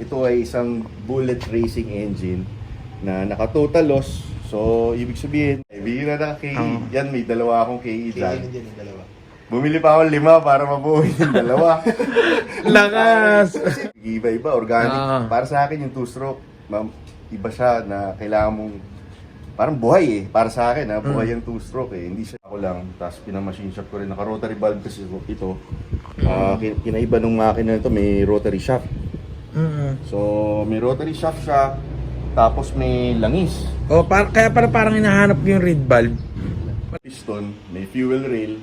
Ito ay isang bullet racing engine na naka-total loss. So, ibig sabihin, bigyan na na KE. Oo. Yan, may dalawa akong KE Kaya dyan. din yung dalawa. Bumili pa ako lima para mabuo yung dalawa. Lakas! Iba-iba, organic. Ah. Para sa akin yung two-stroke, ma'am, iba siya na kailangan mong parang buhay eh. Para sa akin, ha, buhay yung two-stroke eh. Hindi siya ako lang. Tapos pinamachine shop ko rin. Naka-rotary valve kasi ito. Ah, kin- kinaiba nung makina nito, may rotary shaft. Mm. So, may rotary shaft siya. Tapos may langis. Oh, par kaya para parang hinahanap ko yung reed valve. Piston, may fuel rail.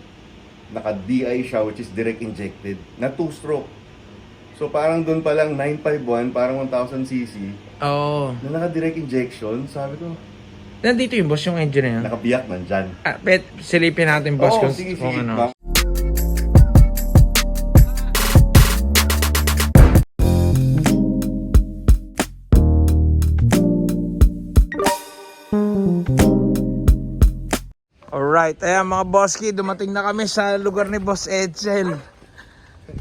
Naka-DI siya which is direct injected na two-stroke. So parang doon pa lang 951, parang 1000cc. Oo. Na naka-direct injection, sabi ko, Nandito yung boss, yung engine na yan. nakabiyak nandyan. Ah, pet, silipin natin boss Oo, kung, sige, kung sige. ano. ma'am. Alright, ayan mga bosski, dumating na kami sa lugar ni Boss Edsel.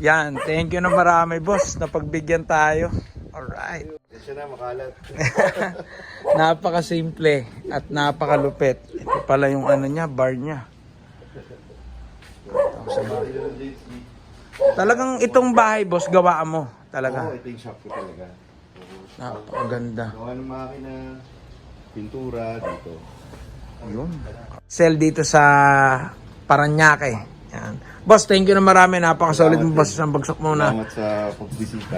Yan, thank you na marami boss, napagbigyan tayo. Alright. Siya na, makalat. Napaka-simple at napakalupit. Ito pala yung ano niya, bar niya. Talagang itong bahay boss, gawaan mo. Oo, Talaga. ito yung shop ko talaga. Napakaganda. Gawa ng makina, pintura dito. Yun. Sell dito sa Paranaque. Yan. Boss, thank you na marami. Napaka-solid mo boss. Isang bagsak muna. Salamat sa pagbisita.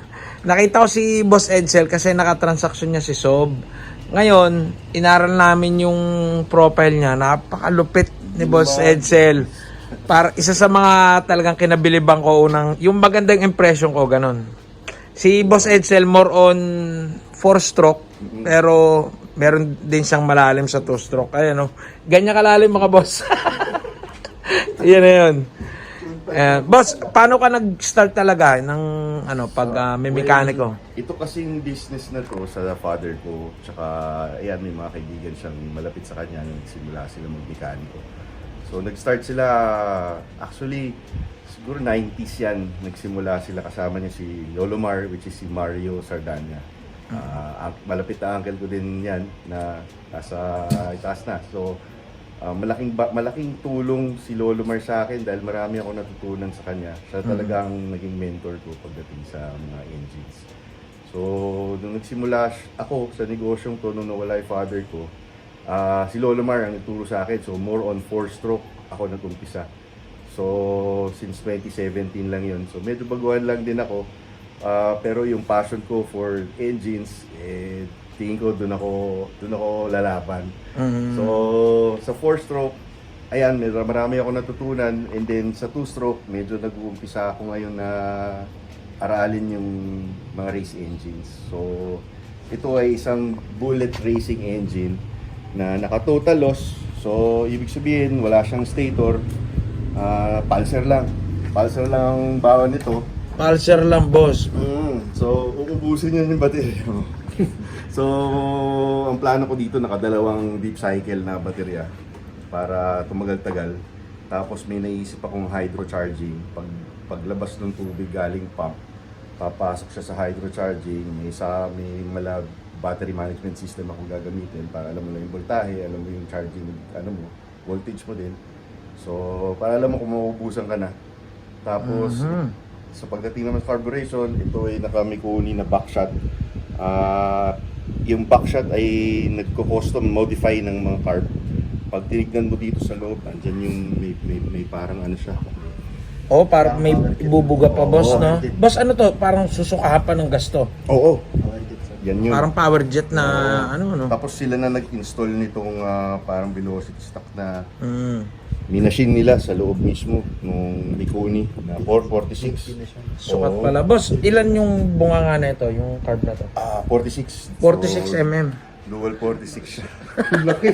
Nakita ko si Boss Edsel kasi nakatransaksyon niya si Sob. Ngayon, inaral namin yung profile niya. Napakalupit ni Boss Edsel. Para isa sa mga talagang kinabilibang ko unang, yung magandang impression ko, ganun. Si Boss Edsel more on four stroke, pero meron din siyang malalim sa two stroke. Ayan o. Ganyan kalalim mga boss. Yan na yun. Eh, boss, paano ka nag-start talaga ng ano pag ah, may mekaniko? Ito kasing business na to sa father ko, tsaka ayan, may mga kaibigan siyang malapit sa kanya nung nagsimula sila magmekaniko. So nag-start sila, actually, siguro 90s yan, nagsimula sila kasama niya si Lolo Mar, which is si Mario Sardania. Ang- malapit na uncle ko din yan na nasa itaas na. So, Ah, malaking ba- malaking tulong si Lolo Mar sa akin dahil marami ako natutunan sa kanya. Siya talagang naging mentor ko pagdating sa mga engines. So, nung nagsimula ako sa negosyong to, nung nawala yung father ko, ah, si Lolo Mar ang nagturo sa akin. So, more on four-stroke ako nag-umpisa. So, since 2017 lang yun. So, medyo baguhan lang din ako. Ah, pero yung passion ko for engines, eh, tingin ko doon ako, doon ako lalaban. Mm. So, sa four-stroke, ayan, may marami ako natutunan. And then sa two-stroke, medyo nag-uumpisa ako ngayon na aralin yung mga race engines. So, ito ay isang bullet racing engine na naka-total loss. So, ibig sabihin, wala siyang stator. Ah, pulser lang. Pulser lang ang bawan nito. Pulsar lang, boss. Mm, so, uubusin niya yung baterya mo. so, ang plano ko dito, nakadalawang deep cycle na baterya para tumagal-tagal. Tapos may naisip akong hydrocharging. Pag paglabas ng tubig galing pump, papasok siya sa hydrocharging. May sa may mala battery management system akong gagamitin para alam mo lang yung voltahe, alam mo yung charging, ano mo, voltage mo din. So, para alam mo kung mauubusan ka na. Tapos, Mhm. Sa pagdating naman sa carburation, ito ay naka-Mikuni na backshot. Ah, yung backshot ay nagko-custom modify ng mga carb. Pag tinignan mo dito sa loob, andyan yung may, may, may parang ano siya. Oh, para may ibubuga pa, boss, Oo. no? Boss, ano to? Parang susukahan ng gasto. Oo, din, sir. yan yun. Parang power jet na, Oo. ano, no? Tapos sila na nag-install nitong ah, parang velocity stock na Mm. Minachine nila sa loob mismo nung Mikuni na 446. Sukat Oo. pala. Boss, ilan yung bunga nga na ito, yung carb na to? Ah, 46. 46 So, mm. Dual 46 siya. Laki.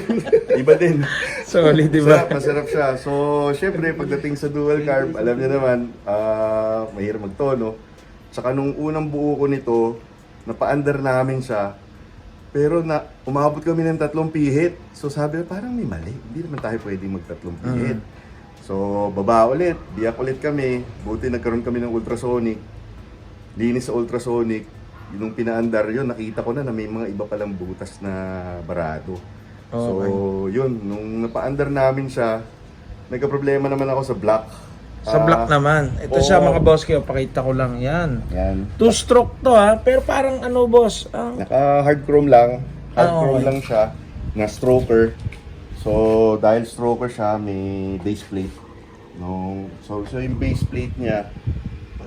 Iba din. Solid, di ba? Masarap, masarap siya. So, syempre, pagdating sa dual carb, alam niyo naman, ah mahirap magtono. Tsaka nung unang buo ko nito, napaandar namin siya. Pero na, umabot kami ng tatlong pihit. So sabi parang may mali. Hindi naman tayo pwedeng magtatlong pihit. So, baba ulit. Biyak ulit kami. Buti nagkaroon kami ng ultrasonic. Linis sa ultrasonic. Nung pinaandar yun, nakita ko na na may mga iba palang butas na barado. So, Okay. yun, nung napaandar namin siya, nagka-problema naman ako sa block. Sa Ah, black naman. Ito siya oo. mga boss kayo, pakita ko lang yan. Yan. Two stroke to ha, pero parang ano boss, ah, Naka hard chrome lang. Hard Ah, chrome okay. lang siya na stroker. So, dahil stroker siya, may base plate. No, so, so yung base plate niya,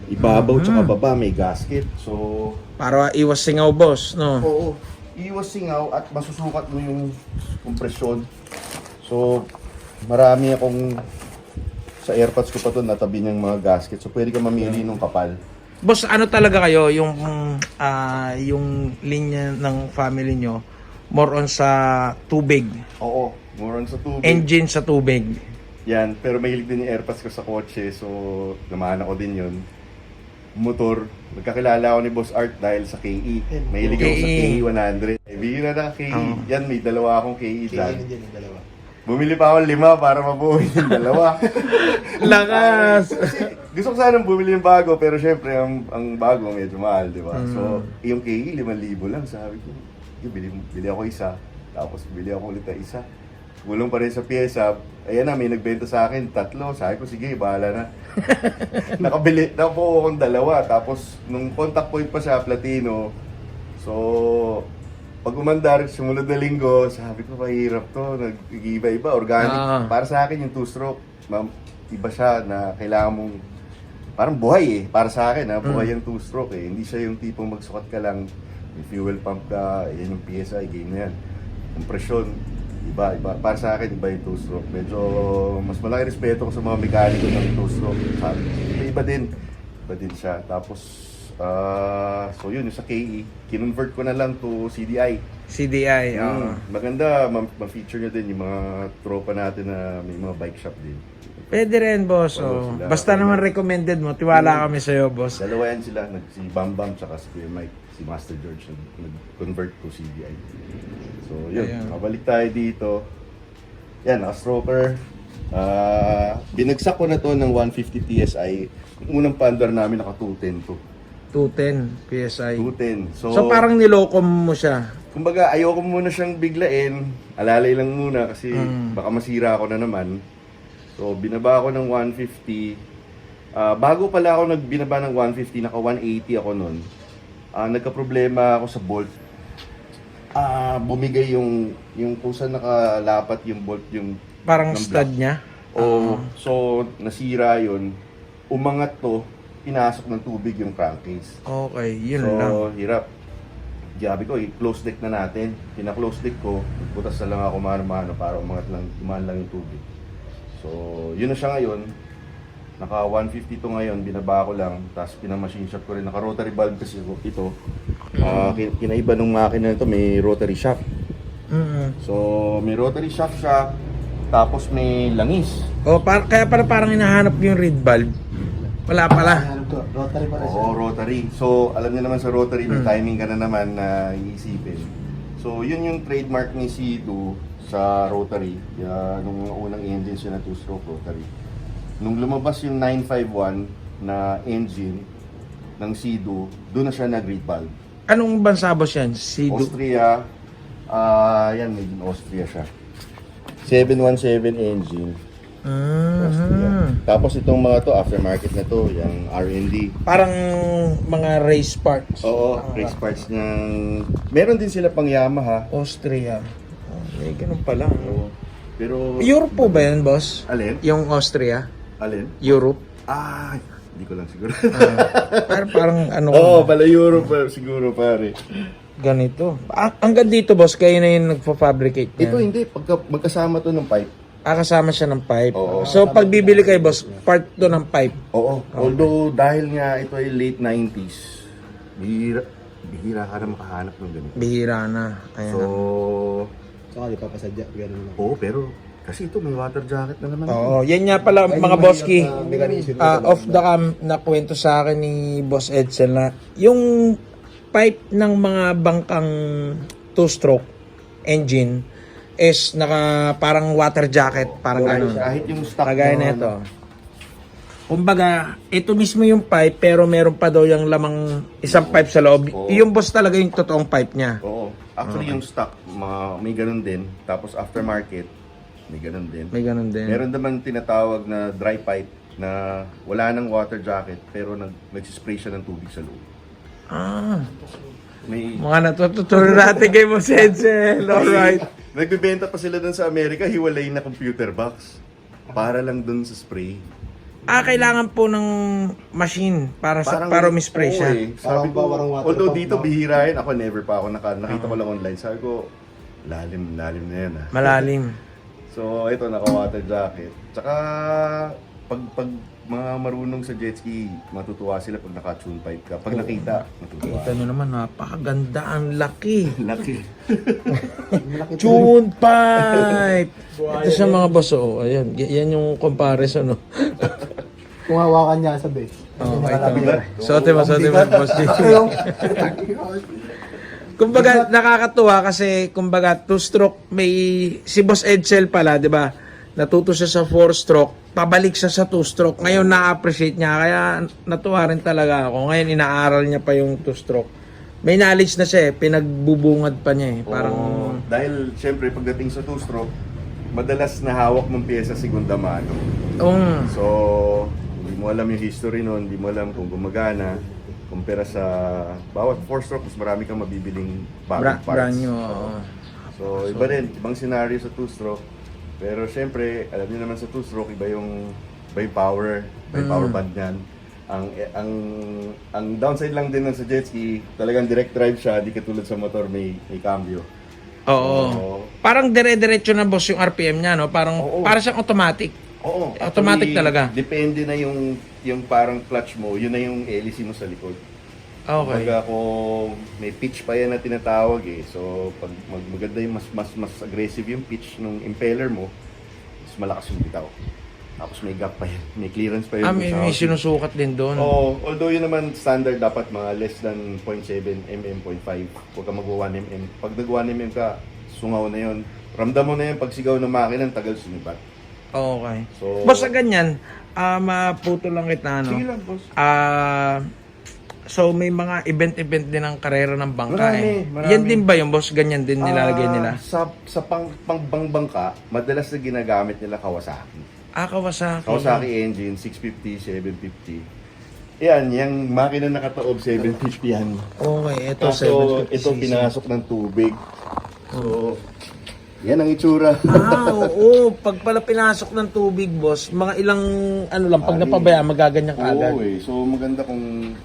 ibabaw tsaka Mm-hmm. baba may gasket. So, para iwas singaw boss, no? oo, iwas singaw at masusukat mo yung kompresyon. So, marami akong sa airpods ko pa to natabi ng mga gasket. So, pwede ka mamili ng kapal. Boss, ano talaga kayo yung ah yung linya ng family nyo more on sa tubig, Oo, more on sa tubig. engine sa tubig. Yan, pero mahilig din yung airpads ko sa kotse, so naman ako din yun. Motor, nagkakilala ako ni Boss Art dahil sa KE. Mahilig ako sa KE. KE 100. Eh, bihira na KE. Oo. Yan, may dalawa akong KE dyan. Kaya din yung dalawa. Bumili pa ako lima para mabuo yung dalawa. Lakas! Kasi gusto ko sanang bumili yung bago, pero syempre, ang, ang bago medyo mahal, di ba? So, yung KE, 5,000 lang. Sabi ko, "Sige, bili, bili ako isa. Tapos bili ako ulit na isa. Kulang pa rin sa pyesa. Ayan na, may nagbenta sa akin, tatlo. Sabi ko, sige, bahala na. Nakabili, nakuha akong dalawa. Tapos, nung contact point pa siya, platino. So, pag umandar, sumunod na linggo, sabi ko, mahirap to. Nag-iba-iba, organic. Ah. Para sa akin, yung two-stroke, ma'am, iba siya na kailangan mong parang buhay eh. Para sa akin, ha, buhay yung two-stroke eh. Hindi siya yung tipong magsukat ka lang, may fuel pump ka, yan yung PSI, game na yan. Kompresyon, iba, iba. Para sa akin, iba yung two-stroke. Medyo mas malaki respeto ko sa mga mekaniko ng two-stroke. Sabi, iba din. Iba din siya. Tapos, ah so yun, yung sa KE, kinonvert ko na lang to CDI. CDI, oo. Mm, maganda, ma- ma-feature nyo din yung mga tropa natin na may mga bike shop din. Pwede rin, boss. Oo, Oh. sila. Basta naman recommended mo. Tiwala kami sa'yo, boss. Dalawa yan sila, nag, si Bam Bam tsaka si Kuya Mike, si Master George, nag- nag-convert to CDI. So yun, Ayan. mabalik tayo dito. Yan, naka-stroker. Ah, binagsak ko na to ng 150 PSI. Yung unang pandar namin naka 210 to. 210 PSI. 210. So, So parang nilokom mo siya. kumbaga ayoko muna siyang biglain. Alalay lang muna kasi Mm. baka masira ako na naman. So binaba ako ng 150. Ah, bago pala ako nagbinaba ng 150, naka 180 ako noon. Ah, nagka-problema ako sa bolt. Ah, bumigay yung yung kung saan nakalapat yung bolt yung Parang ng stud niya. O so nasira yun. Umangat to, pinasok ng tubig yung crankcase. Okay, yun so, lang. hirap. Gabi ko, i-close deck na natin. Pina-close deck ko, nagbutas na lang ako mano-mano para umangat lang, umaan lang yung tubig. So, yun na siya ngayon. Naka 150 to ngayon, binaba ko lang. Tapos pinamachine shop ko rin. Naka rotary valve kasi ito. Kin- kinaiba ng makina nito, may rotary shaft. Mm. So, may rotary shaft siya. Tapos may langis. O, par kaya pala parang hinahanap yung reed valve. Wala pala. Rotary pala siya. Oo, rotary. So, alam niyo naman sa rotary, may Mm. timing ka na naman na iisipin. So, yun yung trademark ni C2 sa rotary. Kaya, nung unang engine siya na two-stroke rotary. Nung lumabas yung 951 na engine ng C2, doon na siya nag-read valve. Anong bansa boss yan? Si Austria, ah yan, made in Austria siya. 717 engine. Mhm. Tapos itong mga to, aftermarket na to, yung R&D. Parang mga race parts. Oo, race parts ng... Meron din sila pang Yamaha. Austria. Oh, may ganun pala. Oo. Pero... Europe po ba yan, boss? Alin? Yung Austria? Alin? Europe? Ah, hindi ko lang siguro. Parang, parang ano, Oo, pala Europe pa- siguro pare. ganito. Ah, hanggang dito, boss, kayo na yung nagpa-fabricate niya. Ito hindi, pagka magkasama to ng pipe. Ah, kasama siya ng pipe. Oo. So, pag bibili kayo, boss, part to ng pipe. Oo. Although dahil nga ito ay late 90s, bihira, bihira ka na makahanap ng ganito. Bihira na. Ayan. So, Saka di pa pasadya. Ganun lang. oo, pero kasi ito may water jacket na naman. Oo, yan nga pala mga boski. Uh. Ah, off the cam na kwento sa akin ni Boss Edsel na yung pipe ng mga bangkang two-stroke engine is naka parang water jacket, parang ganun. Kahit yung stock Kagaya na nito. kumbaga, ito mismo yung pipe pero meron pa daw yung lamang isang pipe sa loob. Oo. Yung boss talaga yung totoong pipe niya. Oo. Actually, yung stock, ma- may ganun din. Tapos aftermarket, may ganun din. May ganun din. Meron naman tinatawag na dry pipe na wala ng water jacket pero nag nagsispray siya ng tubig sa loob. Ah, May mga natututuro natin kay Boss Edsel. Alright. Nagbebenta pa sila dun sa Amerika, hiwalay na computer box. Para lang dun sa spray. Ah, kailangan po ng machine para sa para mispray oo siya. eh. Sabi Parang ko, parang water although pump, dito no? bihira yun, ako never pa ako naka, nakita ko lang online. Sabi ko, lalim, lalim na yan ah. Malalim. So, ito, naka-water jacket. Tsaka, pag, pag mga marunong sa jet ski, matutuwa sila pag naka-tune pipe ka. Pag nakita, matutuwa. Kita nyo naman, napakaganda ang laki. Laki. Tune pipe! Ito sa mga boss, oh, ayan, y- yan yung comparison, no? Kung hawakan niya sa base. Oh, ito. Sote mo, sote mo, boss. kumbaga, nakakatuwa kasi, kumbaga, two-stroke, may, si Boss Edsel pala, di ba? Natuto siya sa four-stroke, pabalik siya sa two-stroke. Ngayon, na-appreciate niya, kaya natuwa rin talaga ako. Ngayon, inaaral niya pa yung two-stroke. May knowledge na siya eh, pinagbubungad pa niya eh. Parang, Oo. dahil, syempre, pagdating sa two-stroke, madalas na hawak mong pyesa segunda mano. um, So, hindi mo alam yung history nun, hindi mo alam kung gumagana. Kumpara sa bawat four-stroke, mas marami kang mabibiling bagong bra- parts. brand new. oo. So, iba rin, ibang scenario sa two-stroke. Pero syempre, alam niyo naman sa two-stroke, iba yung, iba yung power, iba yung Mm. power band niyan. Ang, ang, ang downside lang din ng sa jet ski, talagang direct drive siya, di katulad sa motor, may, may cambio. Oo. Oo. Parang dire-diretso na boss yung RPM niya, no? Parang, Oo. para siyang automatic. Oo. Automatic actually, talaga. Depende na yung, yung parang clutch mo, yun na yung hélice mo sa likod. Okay. Kumbaga kung may pitch pa yan na tinatawag eh. So, pag mag maganda yung mas, mas, mas aggressive yung pitch ng impeller mo, mas malakas yung bitaw. Tapos may gap pa yan. May clearance pa yun. Ah, may, may sinusukat din doon. Oo, although yun naman standard dapat mga less than 0.7 mm, 0.5. Huwag ka mag 1 mm. Pag nag 1 mm ka, sungaw na yun. Ramdam mo na yun pag sigaw ng makina, ang tagal sumibat. Okay. So, Boss, sa ganyan, ah, maputo lang kita, no? Sige lang, boss. Ah, so may mga event-event din ng karera ng bangka Marami, eh. marami. Yan din ba yung boss? Ganyan din nilalagay Ah, nila? Sa, sa pang, pangbangka, madalas na ginagamit nila Kawasaki. Ah, Kawasaki. Kawasaki engine, 650, 750. Yan, yung makina nakataob, 750 yan. Okay, ito Kaso, 750 ito pinasok ng tubig. So, yan ang itsura. Ah, oo. Pag pala pinasok ng tubig, boss, mga ilang, ano lang, pag napabaya, magaganyan ka agad. Oo eh. So, maganda kung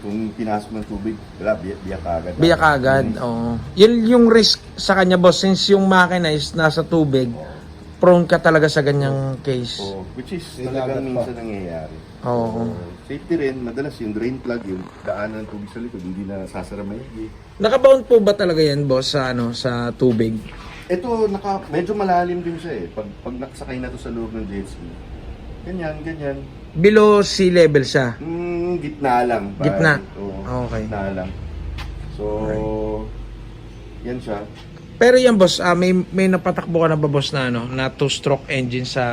kung pinasok ng tubig, wala, biyak, biyak agad. Biyak agad, oo. Yun yung risk sa kanya, boss, since yung makina is nasa tubig, prone ka talaga sa ganyang case. Oh, which is May talagang pa. minsan nangyayari. Oo. So, safety rin, madalas yung drain plug, yung daanan ng tubig sa likod, hindi na sasara maigi. Nakabound po ba talaga yan, boss, sa ano, sa tubig? Ito, naka, medyo malalim din siya eh. Pag, pag nakasakay na to sa loob ng jet ski. Ganyan, ganyan. Below sea level siya. Mm, gitna lang. pare. Gitna? Oo, Okay. Gitna lang. So, yan siya. Pero yan, boss, ah, may, may napatakbo ka na ba, boss, na, ano, na two-stroke engine sa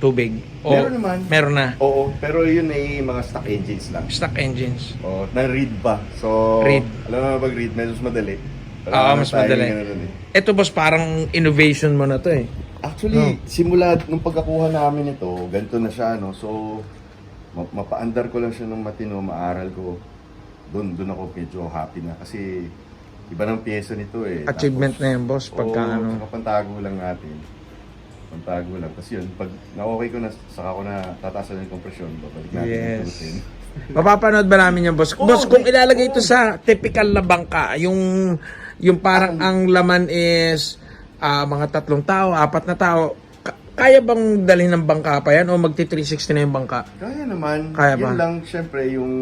tubig? O, Meron naman. Meron na. Oo, pero yun ay mga stock engines lang. Stock engines. Oh, na-read pa. So, Read. alam mo pag read, medyo mas madali. Wala Oo, nang mas madali. na nun eh. Ito, boss, parang innovation mo na to eh. Actually, simula nung pagkakuha namin ito, ganito na siya, no? So, ma- mapaandar ko lang siya ng matino, maaral ko. Doon, doon ako medyo happy na. Kasi, iba ng pyesa nito eh. Achievement Tapos, na yan, boss, pagka oo, ano. saka pantago lang natin. Pantago lang. Kasi yun, pag na-okay ko na, saka ko na tataasan yung kompresyon, babalik natin Yes. yung turutin. Mapapanood ba namin yan, boss? boss, kung ilalagay ito sa typical na bangka, yung yung parang ang laman is ah, mga tatlong tao, apat na tao, ka- kaya bang dalhin ng bangka pa yan o magti 360 na yung bangka? Kaya naman. Kaya yun ba? lang, syempre, yung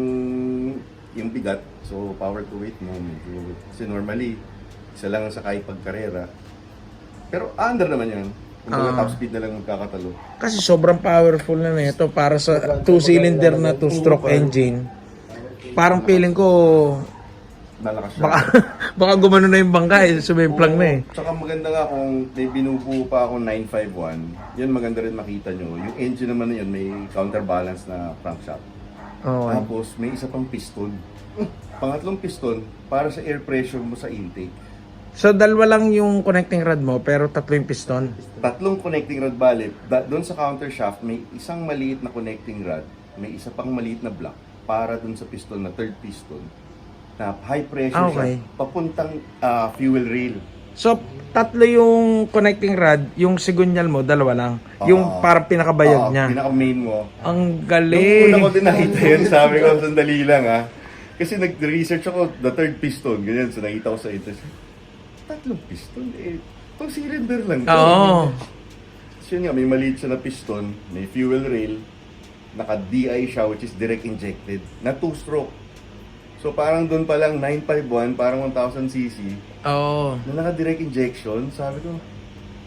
yung bigat. So, power to weight mo. Kasi normally, isa lang ang sakay pag karera. Pero under naman yan. Kung Ah. top speed na lang magkakatalo. Kasi sobrang powerful na nito para sa two-cylinder na two-stroke engine. Parang feeling ko malakas siya. Baka, baka gumano na yung bangka eh. Sumimplang na eh. Oo. Tsaka maganda nga kung may binubuo pa akong 951, yan maganda rin makita nyo. Yung engine naman na yun, may counterbalance na crankshaft. Okay. Tapos may isa pang piston. Pangatlong piston para sa air pressure mo sa intake. So, dalawa lang yung connecting rod mo, pero tatlo yung piston. Tatlong connecting rod bali. Da- doon sa counter shaft, may isang maliit na connecting rod, may isa pang maliit na block para doon sa piston na third piston na high pressure Ah, okay. siya papuntang ah, fuel rail. So, tatlo yung connecting rod, yung sigunyal mo, dalawa lang. Yung Oo. parang pinakabayag Oo, niya. Pinaka main mo. Ang Nung galing. una ko din nakita yun, sabi ko, sandali lang ha. Kasi nag-research ako, the third piston, ganyan, so nakita ko sa internet. Tatlong piston, eh, itong cylinder lang. to. Oo. So yun nga, may maliit siya na piston, may fuel rail, naka-DI siya, which is direct injected, na two-stroke. So parang doon pa lang, 951, parang 1000cc, Oo. na naka-direct injection, sabi ko,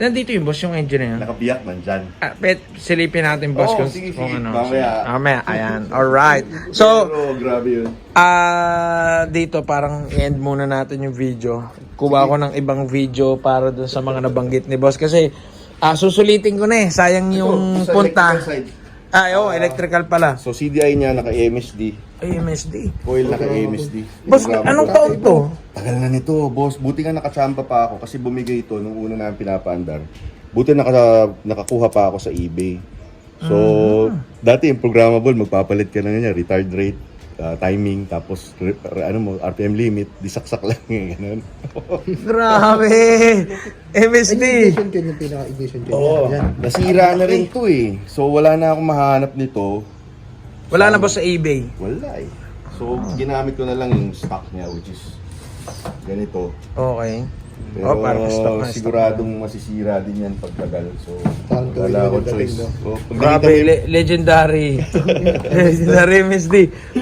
Nandito yung boss, yung engine na yun. nakabiyak man dyan. Ah, pet, silipin natin boss Oo, kung, sige, kung sige. ano. Mamaya. Mamaya, ayan. Alright. So, Pero grabe yun. Ah, dito parang i-end muna natin yung video. Kuha ko ng ibang video para dun sa mga nabanggit ni boss kasi ah susulitin ko na eh. Sayang yung Ito, sa punta. electrical side. Ah, oh, electrical pala. So CDI niya naka-MSD, Ay, MSD. Coil naka-MSD. Boss, anong taon to? Tagal na nito, boss. Buti nga nakachamba pa ako kasi bumigay ito nung una namin pinapaandar. Buti naka, nakakuha pa ako sa eBay. So, dati yung programmable, magpapalit ka na niya, retard rate, ah, timing, tapos re- re- ano mo, RPM limit, disaksak lang yung ganun. Grabe. MSD. Edition ko yung pinaka-edition ko. Oo, Yan. nasira na rin to eh. So, wala na akong mahanap nito. Wala na boss sa eBay. Wala eh. So, ginamit ko na lang yung stock niya, which is ganito. Okay. Pero Oh, parang stock na, stock siguradong masisira din yan pagtagal. So, Parang wala na akong choice. So, pag Grabe, nakita mo le- legendary. legendary MSD.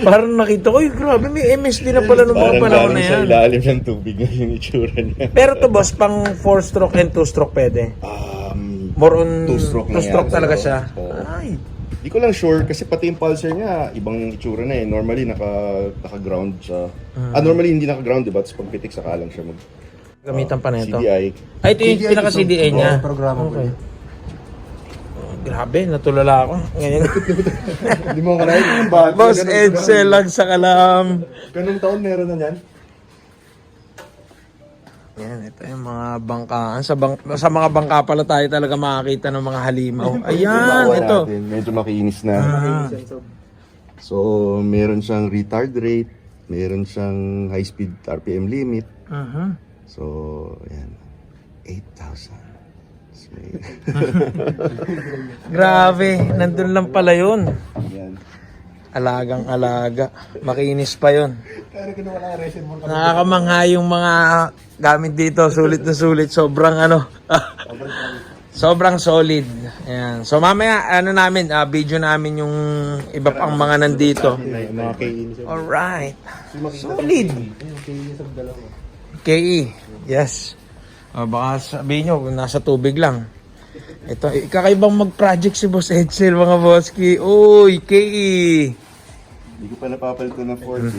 Parang nakita ko, "Uy, grabe, may MSD na pala yung- nung mga parang panahon na galing sa yan. ilalim ng tubig yung itsura niya. Pero to boss, pang 4 stroke and 2 stroke pwede. Um, More on Two-stroke na yan, talaga so, siya. oo. Ay. Di ko lang sure kasi pati yung pulsar niya, ibang itsura na eh. Normally, naka, naka-ground siya. Hmm. Ah, normally hindi naka-ground, diba? Tapos pag pitik, saka lang siya mag Gamitan pa nito. CDI. Ay, ito yung CDI pinaka-CDA ito. niya. Oo, programa ko Okay. yun. Oh, grabe, natulala ako. Ngayon. Hindi mo kalahin. Boss Edsel lang sa kalam. Ganung taon meron na yan? Yan, ito yung mga bangkaan. Sa, bang, sa mga bangka pala tayo talaga makakita ng mga halimaw. Ayan, ito. natin, medyo makinis na. Ah. So, meron siyang retard rate, meron siyang high speed RPM limit. Mhm. So, yan. 8,000. So, Grabe, nandun lang pala yun. yan. Alagang alaga. Makinis pa mo. Nakakamangha yung mga gamit dito. Sulit na sulit. Sobrang ano. sobrang solid. Ayan. So mamaya, ano namin, ah, video namin yung iba pang mga nandito. Alright. Solid. KE. Yes. O baka sabihin nyo, nasa tubig lang. Ito, kakaibang mag-project si Boss Edsel, mga boski. Uy, KE. Hindi ko pa napapalito ng 4K.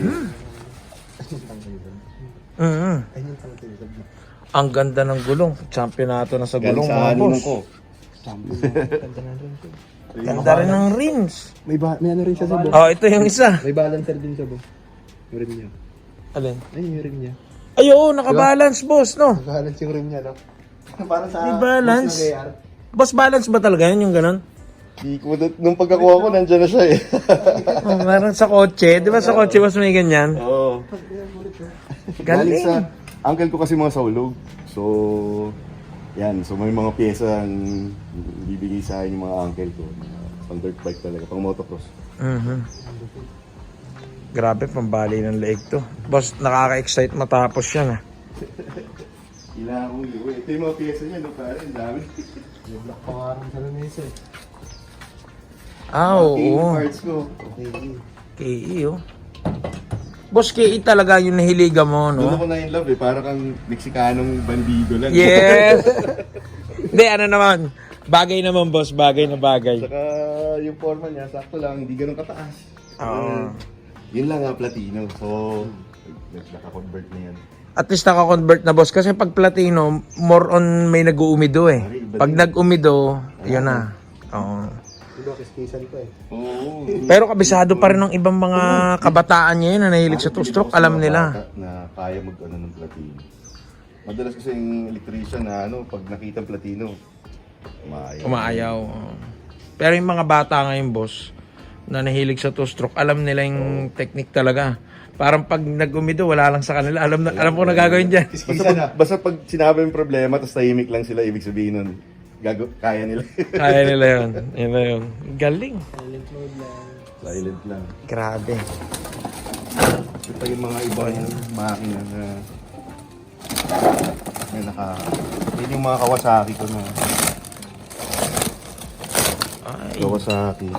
Mhm. Ayun yung pang KE sa Ang ganda ng gulong. Championato na sa gulong, mga boss. ko. Ganda rin siya. Ganda rin ng rims. May, ba may ano rin siya sa bo. Oh, ito yung isa. May balancer din sa bo. Yung rim niya. Alin? Ayun yung rim niya. Ay, oo, nakabalance, boss, no? Nakahalans yung rim niya, no? Parang sa... May balance. Boss, balance ba talaga yun, yung ganun? Di ko, nung pagkakuha ko, nandyan na siya eh. Oh, parang sa kotse. Di ba sa kotse, boss, may ganyan? Oo. Galing Galing. sa, uncle ko kasi mga saulog. So, yan. So, may mga pyesa ang bibigay sa akin yung mga uncle ko. Pang dirt bike talaga, pang motocross. Mhm. Grabe, pambali ng leeg to. Boss, nakaka-excite matapos yan, ah. Kailangan kong iuwi. Ito yung mga pyesa niya, no? Pare, ang dami. Yung black pa nga rin sa lamesa eh. Ah, King oo. parts ko. KE. KE, oh. Boss, KE talaga yung nahiliga mo, Doon no? ako na in love eh. Para kang Mexicanong bandido lang. Yes! Hindi, ano naman. Bagay naman, boss. Bagay na bagay. Saka yung forma niya, sakto lang, hindi ganun kataas. Oo. Yun lang nga, platino. So, Nag- Naka-convert na yan. At least naka-convert na boss. Kasi pag platino, more on may nag-uumido eh. Pag nag-umido, yun na. Oo. Diba, kiskisan pa eh. Oo. Pero kabisado pa rin ng ibang mga kabataan ngayon na nahilig sa two-stroke. Alam nila. Na kaya mag-ano ng platino. Madalas kasi yung electrician na ano, pag nakita ang platino, umaayaw. Umaayaw. oo. Pero yung mga bata ngayon, boss, na nahilig sa two-stroke, alam nila yung technique talaga. Parang pag nag-umido, wala lang sa kanila. Alam na, alam ko na gagawin dyan. Basta Kiskisan pag, basta pag sinabi yung problema, tapos tahimik lang sila, ibig sabihin nun, gago, kaya nila. Kaya nila yun. Yun na yun. Galing. Silent mode lang. Silent lang. Grabe. Ito yung mga ibang makina na na naka yun yung mga Kawasaki ko na Ay. Kawasaki